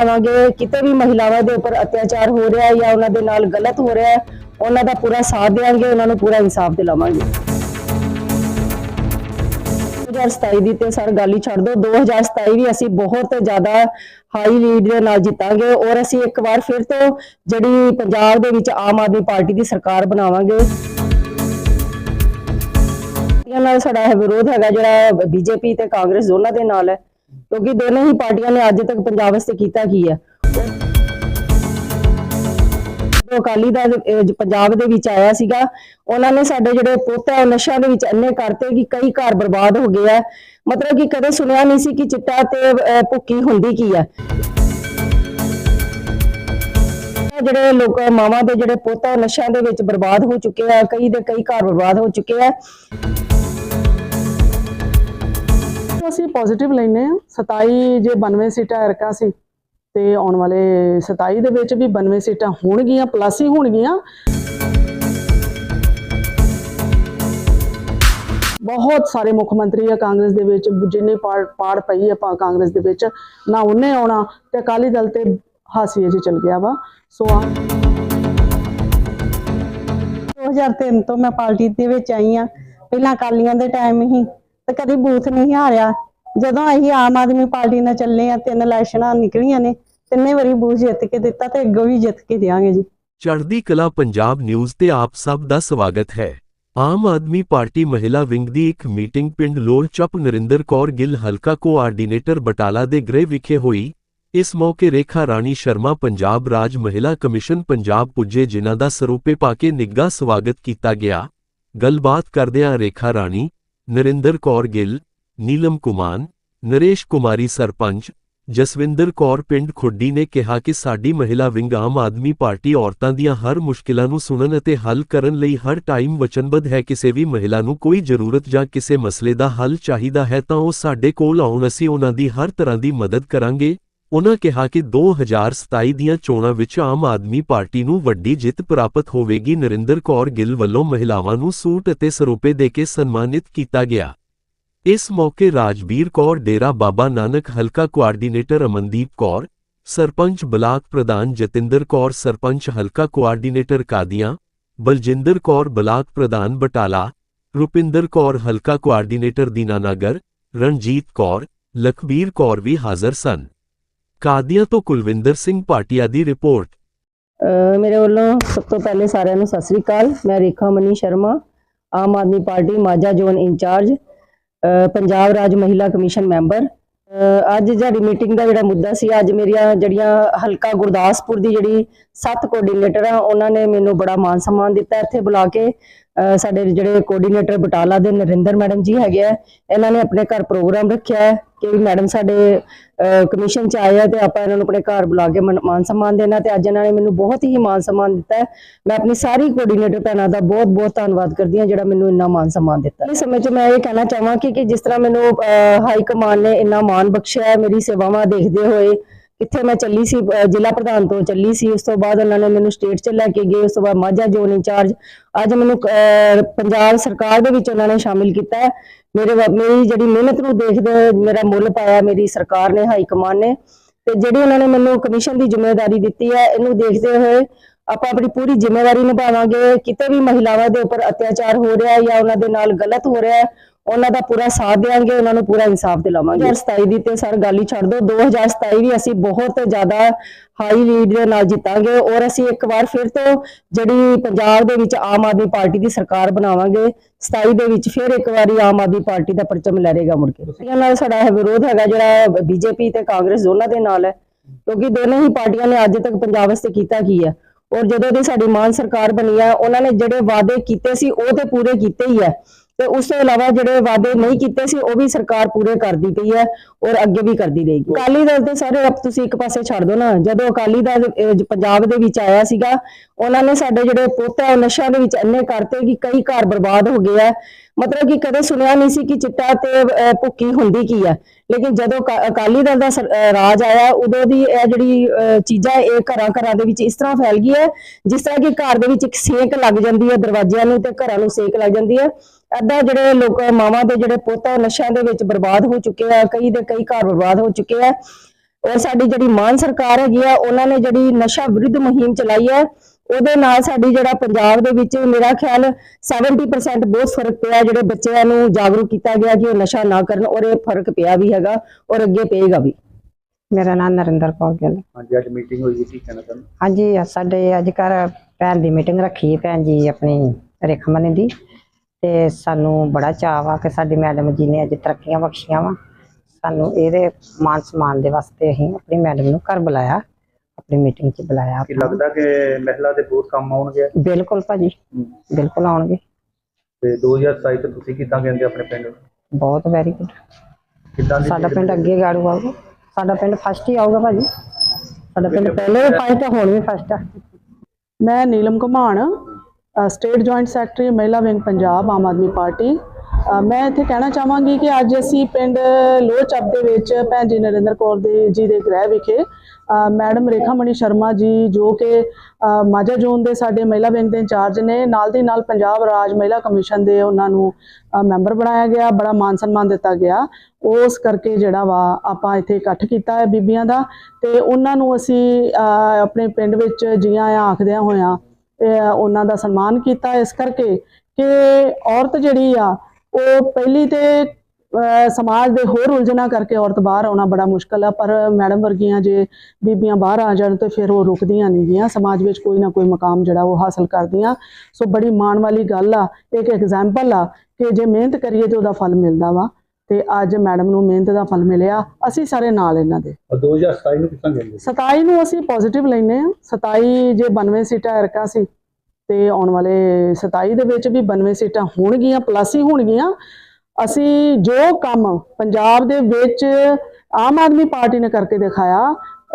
ਨਿਭਾਵਾਂਗੇ ਕਿਤੇ ਵੀ ਮਹਿਲਾਵਾਂ ਦੇ ਉੱਪਰ ਅਤਿਆਚਾਰ ਹੋ ਰਿਹਾ ਹੈ ਜਾਂ ਉਹਨਾਂ ਦੇ ਨਾਲ ਗਲਤ ਹੋ ਰਿਹਾ ਹੈ, ਉਹਨਾਂ ਦਾ ਪੂਰਾ ਸਾਥ ਦੇਵਾਂਗੇ, ਉਹਨਾਂ ਨੂੰ ਪੂਰਾ ਇਨਸਾਫ ਦਿਲਾਵਾਂਗੇ। 2027 ਦੀ ਤੇ ਸਰ ਗੱਲ ਹੀ ਛੱਡ ਦਿਓ 2027 ਵੀ ਅਸੀਂ ਬਹੁਤ ਜ਼ਿਆਦਾ ਹਾਈ ਲੀਡ ਦੇ ਨਾਲ ਜਿੱਤਾਂਗੇ ਔਰ ਅਸੀਂ ਇੱਕ ਵਾਰ ਫਿਰ ਤੋਂ ਜਿਹੜੀ ਪੰਜਾਬ ਦੇ ਵਿੱਚ ਆਮ ਆਦਮੀ ਪਾਰਟੀ ਦੀ ਸਰਕਾਰ ਬਣਾਵਾਂਗੇ। ਇਹਨਾਂ ਨਾਲ ਸਾਡਾ ਵਿਰੋਧ ਹੈਗਾ ਜਿਹੜਾ ਬੀਜੇਪੀ ਤੇ ਕਾਂਗਰਸ ਦੋਨਾਂ ਦੇ ਨਾਲ ਹੈ। ਕਿਉਂਕਿ ਦੋਨੋਂ ਹੀ ਪਾਰਟੀਆਂ ਨੇ ਅੱਜ ਤੱਕ ਪੰਜਾਬ ਵਾਸਤੇ ਕੀਤਾ ਕੀ ਹੈ ਜੋ ਅਕਾਲੀ ਦਲ ਪੰਜਾਬ ਦੇ ਵਿੱਚ ਆਇਆ ਸੀਗਾ ਉਹਨਾਂ ਨੇ ਸਾਡੇ ਜਿਹੜੇ ਪੁੱਤ ਹੈ ਉਹ ਦੇ ਵਿੱਚ ਇੰਨੇ ਕਰਤੇ ਕਿ ਕਈ ਘਰ ਬਰਬਾਦ ਹੋ ਗਏ ਆ। ਮਤਲਬ ਕਿ ਕਦੇ ਸੁਣਿਆ ਨਹੀਂ ਸੀ ਕਿ ਚਿੱਟਾ ਤੇ ਅਹ, ਭੁੱਕੀ ਹੁੰਦੀ ਕੀ ਹੈ ਜਿਹੜੇ ਲੋਕ ਮਾਵਾਂ ਦੇ ਜਿਹੜੇ ਪੁੱਤ ਹੈ ਉਹ ਨਸ਼ਿਆਂ ਦੇ ਵਿੱਚ ਬਰਬਾਦ ਹੋ ਚੁੱਕੇ ਆ ਕਈ ਦੇ ਕਈ ਘਰ ਬਰਬਾਦ ਹੋ ਚੁੱਕੇ ਆ। ਅਸੀਂ ਪੋਜ਼ਿਟਿਵ ਲੈਨੇ ਆ 27 ਜੇ 92 ਸੀਟਾਂ ਐਰਕਾ ਸੀ, ਤੇ ਆਉਣ ਵਾਲੇ 27 ਦੇ ਵਿੱਚ ਵੀ 92 ਸੀਟਾਂ ਹੋਣਗੀਆਂ ਪਲੱਸ ਹੀ ਹੋਣਗੀਆਂ। ਬਹੁਤ ਸਾਰੇ ਮੁੱਖ ਮੰਤਰੀ ਆ ਕਾਂਗਰਸ ਦੇ ਵਿੱਚ, ਜਿੰਨੇ ਪਾੜ ਪਈ ਆ ਕਾਂਗਰਸ ਦੇ ਵਿੱਚ, ਨਾ ਉਹਨੇ ਆਉਣਾ ਤੇ ਅਕਾਲੀ ਦਲ ਤੇ ਹਾਸੀਏ 'ਚ ਚਲ ਗਿਆ ਵਾ। ਸੋ ਆ 2003 ਤੋਂ ਮੈਂ ਪਾਰਟੀ ਦੇ ਵਿੱਚ ਆਈ ਆ। ਪਹਿਲਾਂ ਅਕਾਲੀਆਂ ਦੇ ਟਾਈਮ ਹੀ ਤੇ ਕਦੀ ਬੂਥ ਨਹੀਂ ਹਾਰਿਆ। ਜਦੋਂ ਅਸੀਂ ਆਮ ਆਦਮੀ ਪਾਰਟੀ ਨਾਲ ਚੱਲੇ ਆ ਤਿੰਨ ਇਲੈਕਸ਼ਨਾਂ ਨਿਕਲੀਆਂ ਨੇ, ਤਿੰਨੇ ਵਾਰੀ ਬੂਥ ਜਿੱਤ ਕੇ ਦਿੱਤਾ ਤੇ ਅੱਗੋਂ ਵੀ ਜਿੱਤ ਕੇ ਦਿਆਂਗੇ ਜੀ। ਚੜ੍ਹਦੀ ਕਲਾ ਪੰਜਾਬ ਨਿਊਜ਼ ਤੇ ਆਪ ਸਭ ਦਾ ਸਵਾਗਤ ਹੈ। ਆਮ ਆਦਮੀ ਪਾਰਟੀ ਮਹਿਲਾ ਵਿੰਗ ਦੀ ਇੱਕ ਮੀਟਿੰਗ ਪਿੰਡ ਲੋੜ ਨਰਿੰਦਰ ਕੌਰ ਗਿੱਲ ਹਲਕਾ ਕੋਆਰਡੀਨੇਟਰ ਬਟਾਲਾ ਦੇ ਗ੍ਰਹਿ ਵਿਖੇ ਹੋਈ। ਇਸ ਮੌਕੇ ਰੇਖਾ ਰਾਣੀ ਸ਼ਰਮਾ, ਪੰਜਾਬ ਰਾਜ ਮਹਿਲਾ ਕਮਿਸ਼ਨ, ਪੰਜਾਬ ਪੁੱਜੇ, ਜਿਨ੍ਹਾਂ ਦਾ ਸਰੂਪੇ ਪਾ ਕੇ ਨਿੱਘਾ ਸਵਾਗਤ ਕੀਤਾ ਗਿਆ। ਗੱਲਬਾਤ ਕਰਦਿਆਂ ਰੇਖਾ ਰਾਣੀ ਨਰਿੰਦਰ ਕੌਰ ਗਿੱਲ, ਨੀਲਮ ਕੁਮਾਨ, ਨਰੇਸ਼ ਕੁਮਾਰੀ ਸਰਪੰਚ, ਜਸਵਿੰਦਰ ਕੌਰ ਪਿੰਡ ਖੁੱਡੀ ਨੇ ਕਿਹਾ ਕਿ ਸਾਡੀ ਮਹਿਲਾ ਵਿੰਗ ਆਮ ਆਦਮੀ ਪਾਰਟੀ ਔਰਤਾਂ ਦੀਆਂ ਹਰ ਮੁਸ਼ਕਿਲਾਂ ਨੂੰ ਸੁਣਨ ਅਤੇ ਹੱਲ ਕਰਨ ਲਈ ਹਰ ਟਾਈਮ ਵਚਨਬੱਧ ਹੈ। ਕਿਸੇ ਵੀ ਮਹਿਲਾ ਨੂੰ ਕੋਈ ਜ਼ਰੂਰਤ ਜਾਂ ਕਿਸੇ ਮਸਲੇ ਦਾ ਹੱਲ ਚਾਹੀਦਾ ਹੈ ਤਾਂ ਉਹ ਸਾਡੇ ਕੋਲ ਆਉਣ, ਅਸੀਂ ਉਹਨਾਂ ਦੀ ਹਰ ਤਰ੍ਹਾਂ ਦੀ ਮਦਦ ਕਰਾਂਗੇ। ਉਨ੍ਹਾਂ ਕਿਹਾ ਕਿ 2027 ਦੀਆਂ ਚੋਣਾਂ ਵਿੱਚ ਆਮ ਆਦਮੀ ਪਾਰਟੀ ਨੂੰ ਵੱਡੀ ਜਿੱਤ ਪ੍ਰਾਪਤ ਹੋਵੇਗੀ। ਨਰਿੰਦਰ ਕੌਰ ਗਿੱਲ ਵੱਲੋਂ ਮਹਿਲਾਵਾਂ ਨੂੰ ਸੂਟ ਅਤੇ ਸਰੋਪੇ ਦੇ ਕੇ ਸਨਮਾਨਿਤ ਕੀਤਾ ਗਿਆ। ਇਸ ਮੌਕੇ ਰਾਜਬੀਰ ਕੌਰ, ਡੇਰਾ ਬਾਬਾ ਨਾਨਕ, ਹਲਕਾ ਕੋਆਰਡੀਨੇਟਰ ਅਮਨਦੀਪ ਕੌਰ, ਸਰਪੰਚ ਬਲਾਕ ਪ੍ਰਧਾਨ ਜਤਿੰਦਰ ਕੌਰ, ਸਰਪੰਚ ਹਲਕਾ ਕੋਆਰਡੀਨੇਟਰ ਕਾਦੀਆਂ, ਬਲਜਿੰਦਰ ਕੌਰ, ਬਲਾਕ ਪ੍ਰਧਾਨ ਬਟਾਲਾ, ਰੁਪਿੰਦਰ ਕੌਰ, ਹਲਕਾ ਕੋਆਰਡੀਨੇਟਰ ਦੀਨਾਨਗਰ, ਰਣਜੀਤ ਕੌਰ, ਲਖਬੀਰ ਕੌਰ ਵੀ ਹਾਜ਼ਰ ਸਨ। ਕਾਦੀਆਂ ਤੋਂ ਕੁਲਵਿੰਦਰ ਸਿੰਘ ਭਾਟੀਆ ਦੀ ਰਿਪੋਰਟ? ਮੇਰੇ ਵੱਲੋਂ ਸਭ ਤੋਂ ਪਹਿਲੇ ਸਾਰਿਆਂ ਨੂੰ ਸਤਿ ਸ੍ਰੀ ਅਕਾਲ। ਮੈਂ Rekha Mani Sharma, Aam Aadmi Party Majha zone incharge Punjab ਰਾਜ ਮਹਿਲਾ ਕਮਿਸ਼ਨ ਮੈਂਬਰ। ਅੱਜ ਜਿਹੜੀ ਮੀਟਿੰਗ ਦਾ ਜਿਹੜਾ ਮੁੱਦਾ ਸੀ, ਅੱਜ ਮੇਰੀਆਂ ਜਿਹੜੀਆਂ ਹਲਕਾ ਗੁਰਦਾਸਪੁਰ ਦੀ ਜਿਹੜੀ ਸੱਤ ਕੋਆਰਡੀਨੇਟਰ ਆ, ਉਹਨਾਂ ਨੇ ਮੈਨੂੰ ਬੜਾ ਮਾਨ ਸਨਮਾਨ ਦਿੱਤਾ ਇੱਥੇ ਬੁਲਾ ਕੇ। ਸਾਡੇ ਜਿਹੜੇ ਕੋਆਰਡੀਨੇਟਰ ਬਟਾਲਾ ਦੇ ਨਰਿੰਦਰ ਮੈਡਮ ਜੀ ਹੈਗੇ ਆ ਇਹਨਾਂ ਨੇ ਆਪਣੇ ਘਰ ਪ੍ਰੋਗਰਾਮ ਰੱਖਿਆ ਹੈ ਕਿ ਮੈਡਮ ਸਾਡੇ ਕਮਿਸ਼ਨ ਚ ਆਏ ਆ ਤੇ ਆਪਾਂ ਇਹਨਾਂ ਨੂੰ ਆਪਣੇ ਘਰ ਬੁਲਾ ਕੇ ਮਾਨ ਸਨਮਾਨ ਦੇਣਾ ਤੇ ਅੱਜ ਇਹਨਾਂ ਨੇ ਮੈਨੂੰ ਬਹੁਤ ਹੀ ਮਾਨ ਸਨਮਾਨ ਦਿੱਤਾ ਹੈ। ਮੈਂ ਆਪਣੀ ਸਾਰੀ ਕੋਆਰਡੀਨੇਟਰ ਭੈਣਾਂ ਦਾ ਬਹੁਤ ਬਹੁਤ ਧੰਨਵਾਦ ਕਰਦੀ ਹਾਂ ਜਿਹੜਾ ਮੈਨੂੰ ਇੰਨਾ ਮਾਨ ਸਨਮਾਨ ਦਿੱਤਾ ਇਸ ਸਮੇਂ 'ਚ ਮੈਂ ਇਹ ਕਹਿਣਾ ਚਾਹਾਂ ਕਿ ਜਿਸ ਤਰ੍ਹਾਂ ਮੈਨੂੰ ਅਹ, ਹਾਈ ਕਮਾਨ ਨੇ ਇੰਨਾ ਮਾਨ ਬਖਸ਼ਿਆ ਮੇਰੀ ਸੇਵਾਵਾਂ ਦੇਖਦੇ ਹੋਏ ਕਿੱਥੇ ਮੈਂ ਚੱਲੀ ਸੀ ਜ਼ਿਲ੍ਹਾ ਪ੍ਰਧਾਨ ਤੋਂ ਚੱਲੀ ਸੀ, ਉਸ ਤੋਂ ਬਾਅਦ ਉਹਨਾਂ ਨੇ ਮੈਨੂੰ ਸਟੇਟ 'ਚ ਲੈ ਕੇ ਗਏ, ਉਸ ਤੋਂ ਬਾਅਦ ਮਾਝਾ ਜ਼ੋਨ ਇੰਚਾਰਜ ਅੱਜ ਮੈਨੂੰ ਪੰਜਾਬ ਸਰਕਾਰ ਦੇ ਵਿੱਚ ਉਹਨਾਂ ਨੇ ਸ਼ਾਮਿਲ ਕੀਤਾ ਮੇਰੇ ਮੇਰੀ ਜਿਹੜੀ ਮਿਹਨਤ ਨੂੰ ਦੇਖਦੇ ਹੋਏ ਮੇਰਾ ਮੁੱਲ ਪਾਇਆ, ਮੇਰੀ ਸਰਕਾਰ ਨੇ, ਹਾਈ ਕਮਾਨ ਨੇ। ਤੇ ਜਿਹੜੀ ਉਹਨਾਂ ਨੇ ਮੈਨੂੰ ਕਮਿਸ਼ਨ ਦੀ ਜ਼ਿੰਮੇਵਾਰੀ ਦਿੱਤੀ ਹੈ, ਇਹਨੂੰ ਦੇਖਦੇ ਹੋਏ ਆਪਾਂ ਆਪਣੀ ਪੂਰੀ ਜ਼ਿੰਮੇਵਾਰੀ ਨਿਭਾਵਾਂਗੇ। ਕਿਤੇ ਵੀ ਮਹਿਲਾਵਾਂ ਦੇ ਉੱਪਰ ਅਤਿਆਚਾਰ ਹੋ ਰਿਹਾ ਹੈ ਜਾਂ ਉਹਨਾਂ ਦੇ ਨਾਲ ਗਲਤ ਹੋ ਰਿਹਾ ਹੈ ਉਹਨਾਂ ਦਾ ਪੂਰਾ ਸਾਥ ਦੇਵਾਂਗੇ ਉਹਨਾਂ ਨੂੰ ਪੂਰਾ ਇਨਸਾਫ ਦਿਲਾਵਾਂਗੇ। 2027 ਦੀ ਤੇ ਸਰ ਗੱਲ ਹੀ ਛੱਡ ਦਿਓ 2027 ਵੀ ਅਸੀਂ ਬਹੁਤ ਜ਼ਿਆਦਾ ਹਾਈ ਲੀਡ ਦੇ ਨਾਲ ਜਿੱਤਾਂਗੇ ਔਰ ਅਸੀਂ ਇੱਕ ਵਾਰ ਫਿਰ ਤੋਂ ਜਿਹੜੀ ਪੰਜਾਬ ਦੇ ਵਿੱਚ ਆਮ ਆਦਮੀ ਪਾਰਟੀ ਦੀ ਸਰਕਾਰ ਬਣਾਵਾਂਗੇ 27 ਦੇ ਵਿੱਚ ਫਿਰ ਇੱਕ ਵਾਰੀ ਆਮ ਆਦਮੀ ਪਾਰਟੀ ਦਾ ਪਰਚਮ ਲਹਿਰੇਗਾ ਮੁੜ ਕੇ। ਇਹਨਾਂ ਨਾਲ ਸਾਡਾ ਇਹ ਵਿਰੋਧ ਹੈਗਾ ਜਿਹੜਾ ਬੀਜੇਪੀ ਤੇ ਕਾਂਗਰਸ ਦੋਨਾਂ ਦੇ ਨਾਲ ਹੈ ਕਿਉਂਕਿ ਦੋਨੇ ਹੀ ਪਾਰਟੀਆਂ ਨੇ ਅੱਜ ਤੱਕ ਪੰਜਾਬ ਵਾਸਤੇ ਕੀਤਾ ਕੀ ਹੈ। ਔਰ ਜਦੋਂ ਦੀ ਸਾਡੀ ਮਾਨ ਸਰਕਾਰ ਬਣੀ ਹੈ ਉਹਨਾਂ ਨੇ ਜਿਹੜੇ ਵਾਅਦੇ ਕੀਤੇ ਸੀ ਉਹ ਤੇ ਪੂਰੇ ਕੀਤੇ ਹੀ ਹੈ। ਤੇ ਉਸ ਤੋਂ ਇਲਾਵਾ ਜਿਹੜੇ ਵਾਅਦੇ ਨਹੀਂ ਕੀਤੇ ਸੀ ਉਹ ਵੀ ਸਰਕਾਰ ਪੂਰੇ ਕਰਦੀ ਪਈ ਹੈ ਔਰ ਅੱਗੇ ਵੀ ਕਰਦੀ ਰਹੇਗੀ। ਅਕਾਲੀ ਦਲ ਤੇ ਸਾਰੇ ਆਪ ਤੁਸੀਂ ਇੱਕ ਪਾਸੇ ਛੱਡ ਦਿਓ ਨਾ। ਜਦੋਂ ਅਕਾਲੀ ਦਲ ਪੰਜਾਬ ਦੇ ਵਿੱਚ ਆਇਆ ਸੀਗਾ ਉਹਨਾਂ ਨੇ ਸਾਡੇ ਜਿਹੜੇ ਪੁੱਤ ਉਹ ਨਸ਼ਿਆਂ ਦੇ ਵਿੱਚ ਇੰਨੇ ਕਰਤੇ ਕਿ ਕਈ ਘਰ ਬਰਬਾਦ ਹੋ ਗਏ ਆ ਮਤਲਬ ਕਿ ਕਦੇ ਸੁਣਿਆ ਨਹੀਂ ਸੀ ਕਿ ਚਿੱਟਾ ਤੇ ਅਹ, ਭੁੱਕੀ ਹੁੰਦੀ ਕੀ ਹੈ। ਲੇਕਿਨ ਜਦੋਂ ਅਕਾਲੀ ਦਲ ਦਾ ਰਾਜ ਆਇਆ ਉਦੋਂ ਦੀ ਇਹ ਜਿਹੜੀ ਚੀਜ਼ਾਂ ਇਹ ਘਰਾਂ ਘਰਾਂ ਦੇ ਵਿੱਚ ਇਸ ਤਰ੍ਹਾਂ ਫੈਲ ਗਈ ਹੈ ਜਿਸ ਤਰ੍ਹਾਂ ਕਿ ਘਰ ਦੇ ਵਿੱਚ ਇੱਕ ਸੇਕ ਲੱਗ ਜਾਂਦੀ ਹੈ ਦਰਵਾਜ਼ਿਆਂ ਨੂੰ ਤੇ ਘਰਾਂ ਨੂੰ ਸੇਕ ਲੱਗ ਜਾਂਦੀ ਹੈ। ਅੱਧਾ ਜਿਹੜੇ ਲੋਕ ਮਾਵਾਂ ਦੇ ਜਿਹੜੇ ਪੁੱਤ ਆ ਉਹ ਨਸ਼ਿਆਂ ਦੇ ਵਿੱਚ ਬਰਬਾਦ ਹੋ ਚੁੱਕੇ ਆ ਕਈ ਦੇ ਕਈ ਘਰ ਬਰਬਾਦ ਹੋ ਚੁੱਕੇ ਆ। ਔਰ ਸਾਡੀ ਜਿਹੜੀ ਮਾਨ ਸਰਕਾਰ ਹੈਗੀ ਆ ਉਹਨਾਂ ਨੇ ਜਿਹੜੀ ਨਸ਼ਾ ਵਿਰੁੱਧ ਮੁਹਿੰਮ ਚਲਾਈ ਹੈ ਉਹਦੇ ਨਾਲ ਸਾਡੀ ਜਿਹੜਾ ਪੰਜਾਬ ਦੇ ਵਿੱਚ ਮੇਰਾ ਖਿਆਲ 70% ਬਹੁਤ ਫ਼ਰਕ ਪਿਆ ਜਿਹੜੇ ਬੱਚਿਆਂ ਨੂੰ ਜਾਗਰੂਕ ਕੀਤਾ ਗਿਆ ਕਿ ਉਹ ਨਸ਼ਾ ਨਾ ਕਰਨ ਔਰ ਇਹ ਫ਼ਰਕ ਪਿਆ ਵੀ ਹੈਗਾ ਔਰ ਅੱਗੇ ਪਏਗਾ ਵੀ। ਮੇਰਾ ਨਾਮ ਨਰਿੰਦਰ ਕੌਰ ਗਿੱਲ। ਹਾਂਜੀ ਅੱਜ ਮੀਟਿੰਗ ਹੋਈ ਸੀ ਕੀ ਕਹਿਣਾ ਚਾਹੁੰਦੇ? ਹਾਂਜੀ ਸਾਡੇ ਅੱਜ ਘਰ ਭੈਣ ਦੀ ਮੀਟਿੰਗ ਰੱਖੀ ਹੈ ਭੈਣ ਜੀ ਆਪਣੀ ਰੇਖਾ ਮਨੀ ਦੀ। ਤੇ ਸਾਨੂੰ ਬੜਾ ਚਾਅ ਵਾ ਕਿ ਸਾਡੀ ਮੈਡਮ ਜੀ ਨੇ ਅੱਜ ਤਰੱਕੀਆਂ ਬਖਸ਼ੀਆਂ ਵਾ। ਸਾਨੂੰ ਇਹਦੇ ਮਾਨ ਸਨਮਾਨ ਦੇ ਵਾਸਤੇ ਅਸੀਂ ਆਪਣੀ ਮੈਡਮ ਨੂੰ ਘਰ ਬੁਲਾਇਆ ਆਪਣੀ ਮੀਟਿੰਗ 'ਚ ਬੁਲਾਇਆ ਕੀ ਲੱਗਦਾ ਕਿ ਮਹਿਲਾ ਦੇ ਬਹੁਤ ਕੰਮ ਆਉਣਗੇ? ਬਿਲਕੁਲ ਭਾਜੀ ਬਿਲਕੁਲ ਆਉਣਗੇ। ਤੇ 2027 ਚ ਤੁਸੀਂ ਕਿੱਦਾਂ ਕਹਿੰਦੇ ਆਪਣੇ ਪਿੰਡ? ਨੂੰ? ਬਹੁਤ ਵੈਰੀ ਗੁੱਡ ਕਿੱਦਾਂ ਸਾਡਾ ਪਿੰਡ ਅੱਗੇ ਗਾੜੂ ਆਊਗਾ। ਸਾਡਾ ਪਿੰਡ ਫਸਟ ਹੀ ਆਊਗਾ ਭਾਜੀ। ਸਾਡਾ ਪਿੰਡ ਪਹਿਲੇ ਵੀ ਫਸਟ ਹੈ ਹੁਣ ਵੀ ਫਸਟ ਆ। ਮੈਂ Neelam Ghuman. State joint secretary ਮਹਿਲਾ ਵਿੰਗ ਪੰਜਾਬ, ਆਮ ਆਦਮੀ ਪਾਰਟੀ। ਮੈਂ ਇੱਥੇ ਕਹਿਣਾ ਚਾਹਾਂਗੀ ਕਿ ਅੱਜ ਅਸੀਂ ਪਿੰਡ ਲੋਹਚੱਪ ਦੇ ਵਿੱਚ ਭੈਣ ਜੀ ਨਰਿੰਦਰ ਕੌਰ ਦੇ ਜੀ ਦੇ ਗ੍ਰਹਿ ਵਿਖੇ ਮੈਡਮ ਰੇਖਾ ਮਣੀ ਸ਼ਰਮਾ ਜੀ, ਜੋ ਕਿ ਮਾਝਾ ਜ਼ੋਨ ਦੇ ਸਾਡੇ ਮਹਿਲਾ ਵਿੰਗ ਦੇ ਇੰਚਾਰਜ ਨੇ, ਨਾਲ ਦੀ ਨਾਲ ਪੰਜਾਬ ਰਾਜ ਮਹਿਲਾ ਕਮਿਸ਼ਨ ਦੇ ਉਹਨਾਂ ਨੂੰ ਮੈਂਬਰ ਬਣਾਇਆ ਗਿਆ, ਬੜਾ ਮਾਨ ਸਨਮਾਨ ਦਿੱਤਾ ਗਿਆ। ਉਸ ਕਰਕੇ ਜਿਹੜਾ ਵਾ ਆਪਾਂ ਇੱਥੇ ਇਕੱਠ ਕੀਤਾ ਹੈ ਬੀਬੀਆਂ ਦਾ ਤੇ ਉਹਨਾਂ ਨੂੰ ਅਸੀਂ ਆਪਣੇ ਪਿੰਡ ਵਿੱਚ ਜੀਆਂ ਆ, ਆਖਦਿਆਂ ਹੋਇਆਂ ਉਹਨਾਂ ਦਾ ਸਨਮਾਨ ਕੀਤਾ ਇਸ ਕਰਕੇ ਕਿ ਔਰਤ ਜਿਹੜੀ ਆ, ਉਹ ਪਹਿਲੀ ਤੇ ਸਮਾਜ ਦੇ ਹੋਰ ਉਲਝਣਾ ਕਰਕੇ ਔਰਤ ਬਾਹਰ ਆਉਣਾ ਬੜਾ ਮੁਸ਼ਕਲ ਆ, ਪਰ ਮੈਡਮ ਵਰਗੀਆਂ ਜੇ ਬੀਬੀਆਂ ਬਾਹਰ ਆ ਜਾਣ ਤੇ ਫਿਰ ਉਹ ਰੁਕਦੀਆਂ ਨਹੀਂ ਗੀਆਂ। ਸਮਾਜ ਵਿੱਚ ਕੋਈ ਨਾ ਕੋਈ ਮਕਾਮ ਜਿਹੜਾ ਉਹ ਹਾਸਲ ਕਰਦੀਆਂ। ਸੋ ਬੜੀ ਮਾਣ ਵਾਲੀ ਗੱਲ ਆ, ਇੱਕ ਐਗਜ਼ਾਮਪਲ ਆ ਕਿ ਜੇ ਮਿਹਨਤ ਕਰੀਏ ਤੇ ਉਹਦਾ ਫਲ ਮਿਲਦਾ ਵਾ। ਤੇ ਅੱਜ ਮੈਡਮ ਨੂੰ ਮਿਹਨਤ ਦਾ ਫਲ ਮਿਲਿਆ। ਅਸੀਂ ਸਾਰੇ ਨਾਲ ਇਹਨਾਂ ਦੇ। 2027 ਨੂੰ ਕਿੱਦਾਂ ਕਹਿੰਦੇ 27 ਨੂੰ ਅਸੀਂ ਪੋਜ਼ਿਟਿਵ ਲੈਨੇ ਆ 27 ਜੇ 92 ਸੀਟਾਂ ਐਰਕਾ ਸੀ ਤੇ ਆਉਣ ਵਾਲੇ 27 ਦੇ ਵਿੱਚ ਵੀ 92 ਸੀਟਾਂ ਹੋਣਗੀਆਂ ਪਲੱਸ ਹੀ ਹੋਣਗੀਆਂ। ਅਸੀਂ ਜੋ ਕੰਮ ਪੰਜਾਬ ਦੇ ਵਿੱਚ ਆਮ ਆਦਮੀ ਪਾਰਟੀ ਨੇ ਕਰਕੇ ਦਿਖਾਇਆ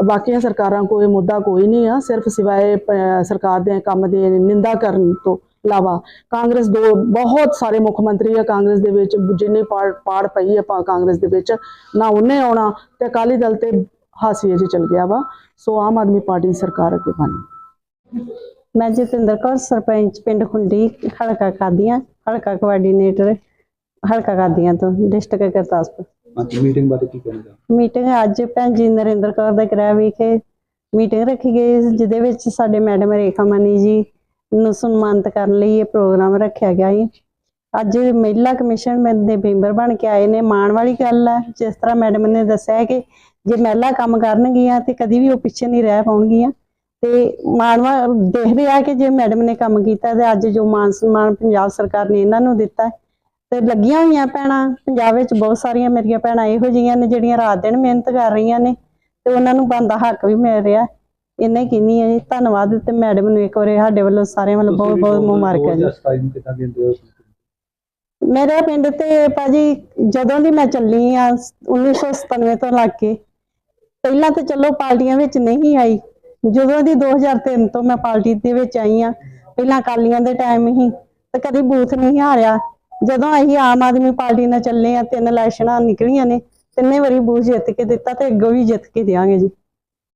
ਬਾਕੀਆਂ ਸਰਕਾਰਾਂ ਕੋਈ ਮੁੱਦਾ ਕੋਈ ਨਹੀਂ ਆ। ਸਿਰਫ ਸਿਵਾਏ ਸਰਕਾਰ ਦੇ ਕੰਮ ਦੀ ਨਿੰਦਾ ਕਰਨ ਤੋਂ ਇਲਾਵਾ ਕਾਂਗਰਸ ਦੋ ਬਹੁਤ ਸਾਰੇ ਮੁੱਖ ਮੰਤਰੀ ਆ ਕਾਂਗਰਸ ਦੇ ਵਿੱਚ ਜਿੰਨੀ ਪਾੜ ਪਾੜ ਪਈ ਆ ਪਾ- ਕਾਂਗਰਸ ਦੇ ਵਿੱਚ ਨਾ ਉਹਨੇ ਆਉਣਾ ਤੇ ਅਕਾਲੀ ਦਲ ਤੇ ਹਾਸੀਏ 'ਚ ਚਲ ਗਿਆ ਵਾ। ਸੋ ਆਮ ਆਦਮੀ ਪਾਰਟੀ ਦੀ ਸਰਕਾਰ ਅੱਗੇ ਬਣੀ। ਮੈਂ ਜਤਿੰਦਰ ਕੌਰ ਸਰਪੰਚ ਪਿੰਡ ਖੁੰਡੀ ਹਲਕਾ ਕਾਦੀਆਂ ਹਲਕਾ ਕੋਆਰਡੀਨੇਟਰ ਹਲਕਾ ਕਾਦੀਆਂ ਤੋਂ ਡਿਸਟ੍ਰਿਕਟ ਗੁਰਦਾਸਪੁਰ। ਅੱਜ ਮੀਟਿੰਗ ਬਾਰੇ ਕੀ ਕਹਿਣਾ ਚਾਹੁੰਦੇ ਮੀਟਿੰਗ ਅੱਜ ਭੈਣ ਜੀ ਨਰਿੰਦਰ ਕੌਰ ਦੇ ਗ੍ਰਹਿ ਵਿਖੇ ਮੀਟਿੰਗ ਰੱਖੀ ਗਈ ਜਿਹਦੇ ਵਿੱਚ ਸਾਡੇ ਮੈਡਮ ਰੇਖਾ ਮਨੀ ਜੀ ਨੂੰ ਸਨਮਾਨਿਤ ਕਰਨ ਲਈ ਇਹ ਪ੍ਰੋਗਰਾਮ ਰੱਖਿਆ ਗਿਆ ਹੈ ਅੱਜ ਮਹਿਲਾ ਕਮਿਸ਼ਨ ਦੇ ਮੈਂਬਰ ਬਣ ਕੇ ਆਏ ਨੇ। ਮਾਣ ਵਾਲੀ ਗੱਲ ਹੈ, ਜਿਸ ਤਰ੍ਹਾਂ ਮੈਡਮ ਨੇ ਦੱਸਿਆ ਕਿ ਜੇ ਮਹਿਲਾ ਕੰਮ ਕਰਨਗੀਆਂ ਤੇ ਕਦੀ ਵੀ ਉਹ ਪਿੱਛੇ ਨਹੀਂ ਰਹਿ ਪਾਉਣਗੀਆਂ। ਤੇ ਮਾਣਵਾ ਦੇਖਦੇ ਆ ਕਿ ਜੇ ਮੈਡਮ ਨੇ ਕੰਮ ਕੀਤਾ ਤੇ ਅੱਜ ਜੋ ਮਾਨ ਸਨਮਾਨ ਪੰਜਾਬ ਸਰਕਾਰ ਨੇ ਇਹਨਾਂ ਨੂੰ ਦਿੱਤਾ ਤੇ ਲੱਗੀਆਂ ਹੋਈਆਂ ਭੈਣਾਂ, ਪੰਜਾਬ ਵਿੱਚ ਬਹੁਤ ਸਾਰੀਆਂ ਮੇਰੀਆਂ ਭੈਣਾਂ ਇਹੋ ਜਿਹੀਆਂ ਨੇ ਜਿਹੜੀਆਂ ਰਾਤ ਦਿਨ ਮਿਹਨਤ ਕਰ ਰਹੀਆਂ ਨੇ ਤੇ ਉਹਨਾਂ ਨੂੰ ਬੰਦਾ ਹੱਕ ਵੀ ਮਿਲ ਰਿਹਾ। ਇੰਨਾ ਹੀ ਕਹਿੰਦੀ ਹੈ ਜੀ ਧੰਨਵਾਦ ਤੇ ਮੈਡਮ ਨੂੰ ਇੱਕ ਵਾਰੀ ਸਾਡੇ ਵੱਲੋਂ ਸਾਰਿਆਂ ਵੱਲੋਂ ਬਹੁਤ ਬਹੁਤ ਮੁਬਾਰਕਾਂ ਜੀ 2027 ਨੂੰ ਕਿੱਦਾਂ ਕਹਿੰਦੇ ਹੋ ਮੇਰੇ ਪਿੰਡ ਤੇ ਭਾਜੀ ਜਦੋਂ ਦੀ ਮੈਂ ਚੱਲੀ ਆ 1997 ਤੋਂ ਲੱਗ ਕੇ ਪਹਿਲਾਂ ਤਾਂ ਚਲੋ ਪਾਰਟੀਆਂ ਵਿੱਚ ਨਹੀਂ ਆਈ। ਜਦੋਂ ਦੀ 2003 ਤੋਂ ਮੈਂ ਪਾਰਟੀ ਦੇ ਵਿੱਚ ਆਈ ਆ ਪਹਿਲਾਂ ਅਕਾਲੀਆਂ ਦੇ ਟਾਈਮ ਹੀ ਤੇ ਕਦੀ ਬੂਥ ਨਹੀਂ ਹਾਰਿਆ। ਜਦੋਂ ਅਸੀਂ ਆਮ ਆਦਮੀ ਪਾਰਟੀ ਨਾਲ ਚੱਲੇ ਆ ਤਿੰਨ ਇਲੈਕਸ਼ਨਾਂ ਨਿਕਲੀਆਂ ਨੇ ਤਿੰਨੇ ਵਾਰੀ ਬੂਥ ਜਿੱਤ ਕੇ ਦਿੱਤਾ ਤੇ ਅੱਗੋਂ ਵੀ ਜਿੱਤ ਕੇ ਦਿਆਂਗੇ ਜੀ।